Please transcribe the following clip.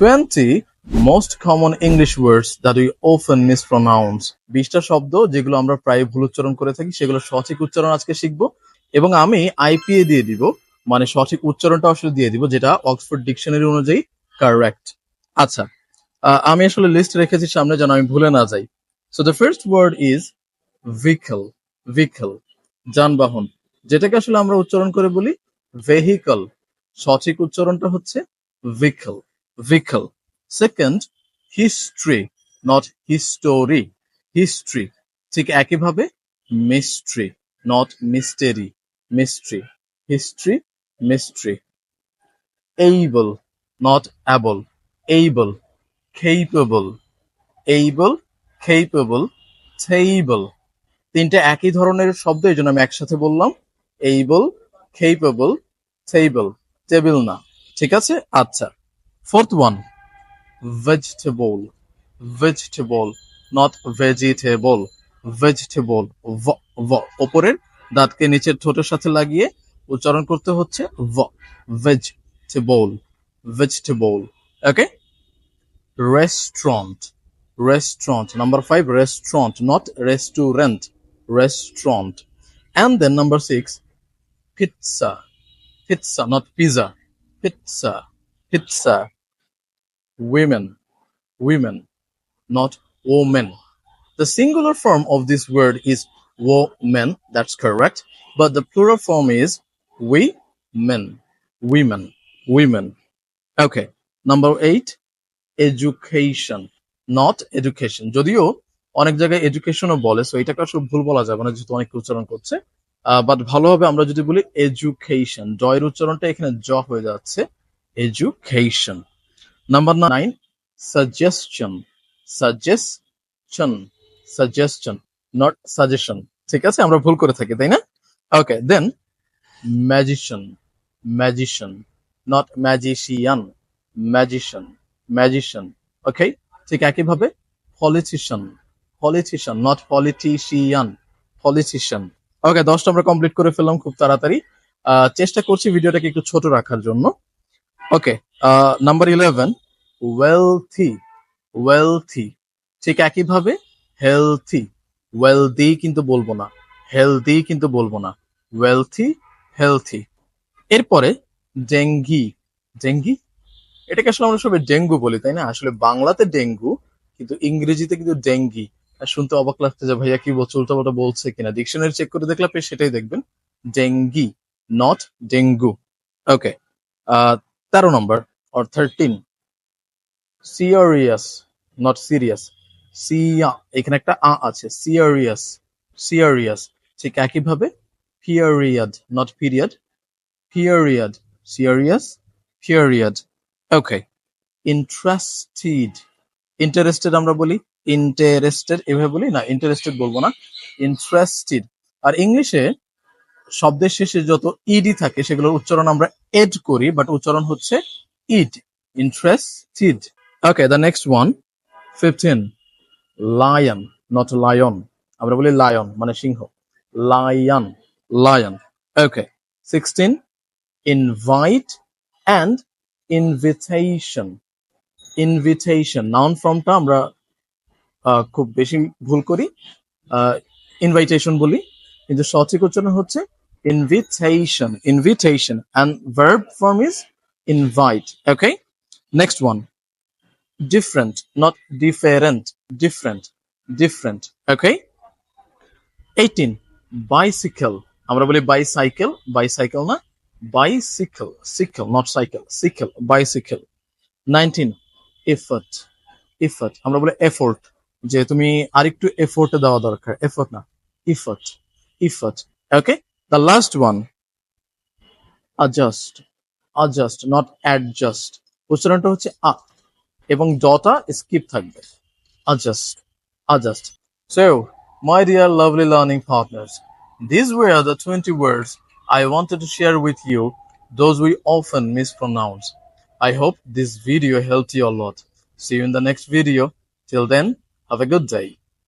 20 most common English words that we often mispronounce. বিশটা শব্দ যেগুলো আমরা প্রায় ভুল উচ্চারণ করে থাকি, সেগুলো সঠিক উচ্চারণ আজকে শিখব। এবং আমি আইপিএ দিয়ে দিব মানে সঠিক উচ্চারণটা আসলে দিয়ে দিব, যেটা অক্সফোর্ড ডিকশনারি অনুযায়ী কারেক্ট আচ্ছা আমি আসলে লিস্ট রেখেছি সামনে যেন আমি ভুলে না যাই। So the first word is vehicle vehicle যানবাহন। যেটাকে আসলে আমরা উচ্চারণ করে বলি ভেহিকল সঠিক উচ্চারণটা হচ্ছে vehicle vehicle second history not history history ঠিক একইভাবে mystery not mystery mystery history mystery able not able able capable. Able, capable. Table. তিনটে একই ধরনের শব্দ, এই জন্য আমি একসাথে বললাম। Able, capable. Table. টেবিল না। ঠিক আছে? আচ্ছা। Fourth one vegetable vegetable not vegetable vegetable ভ ওপরের দাঁতকে নিচের ঠোঁটের সাথে লাগিয়ে উচ্চারণ করতে হচ্ছে ভ vegetable vegetable okay restaurant restaurant number five restaurant not restaurant restaurant and then number six pizza pizza not pizza pizza pizza women women not women the singular form of this word is women that's correct but the plural form is we men women women okay number eight education not education যদিও অনেক জায়গায় এডুকেশনও বলে so এটাকে আসলে ভুল বলা যাবে না যেহেতু অনেক উচ্চারণ করছে বাট ভালো হবে আমরা যদি বলি এডুকেশন জয়ের উচ্চারণটা এখানে জ হয়ে যাচ্ছে education number nine suggestion suggestion suggestion not suggestion ঠিক আছে? আমরা ভুল করে থাকি, তাই না? Okay then magician magician not magician magician magician okay ঠিক একইভাবে politician politician not politician politician okay দশটা আমরা কমপ্লিট করে ফেললাম খুব তাড়াতাড়ি। চেষ্টা করছি ভিডিওটাকে একটু ছোট রাখার জন্য। Okay number eleven wealthy wealthy ঠিক একইভাবে হেলথি ওয়েলদি কিন্তু বলব না হেলদি কিন্তু বলব না ওয়েলথি হেলথি এরপরে ডেঙ্গি ডেঙ্গি এটাকে আসলে আমরা সবাই ডেঙ্গু বলি, তাই না? আসলে বাংলাতে ডেঙ্গু কিন্তু ইংরেজিতে কিন্তু ডেঙ্গি শুনতে অবাক লাগছে যে ভাইয়া কি বলছে, উল্টাপাল্টা বলছে কিনা? ডিকশনারি চেক করে দেখলে আপনি সেটাই দেখবেন। ডেঙ্গি নট ডেঙ্গু ওকে তেরো নম্বর or thirteen serious not serious সিয়া এখানে একটা আ আছে সিরিয়াস সিরিয়াস ঠিক একইভাবে period not period period serious period okay interested interested আমরা বলি ইন্টারেস্টেড এভাবে বলি না ইন্টারেস্টেড বলব না ইন্টারেস্টেড আর ইংলিশে শব্দের শেষে যত ইডি থাকে সেগুলোর উচ্চারণ আমরা এড করি বাট উচ্চারণ হচ্ছে ed interested okay the next one fifteen lion not lion আমরা বলি লায়ন মানে সিংহ। Lion lion okay sixteen invite and invitation invitation noun ফর্মটা আমরা খুব বেশি ভুল করি। ইনভাইটেশন বলি। কিন্তু সঠিক উচ্চারণ হচ্ছে invitation invitation and verb form is invite okay next one different not different different different okay eighteen bicycle আমরা বলি বাইসাইকেল বাইসাইকেল না? Bicycle, sickle, not cycle, sickle, bicycle. 19 effort effort. আমরা বলি effort. যে তুমি আরেকটু effort দেওয়া দরকার, effort না, effort effort, okay? the last one adjust adjust not adjust উচ্চারণটা হচ্ছে আ এবং ডটা স্কিপ থাকবে adjust adjust so my dear lovely learning partners these were the 20 words I wanted to share with you those we often mispronounce. I hope this video helped you a lot. See you in the next video. Till then, have a good day.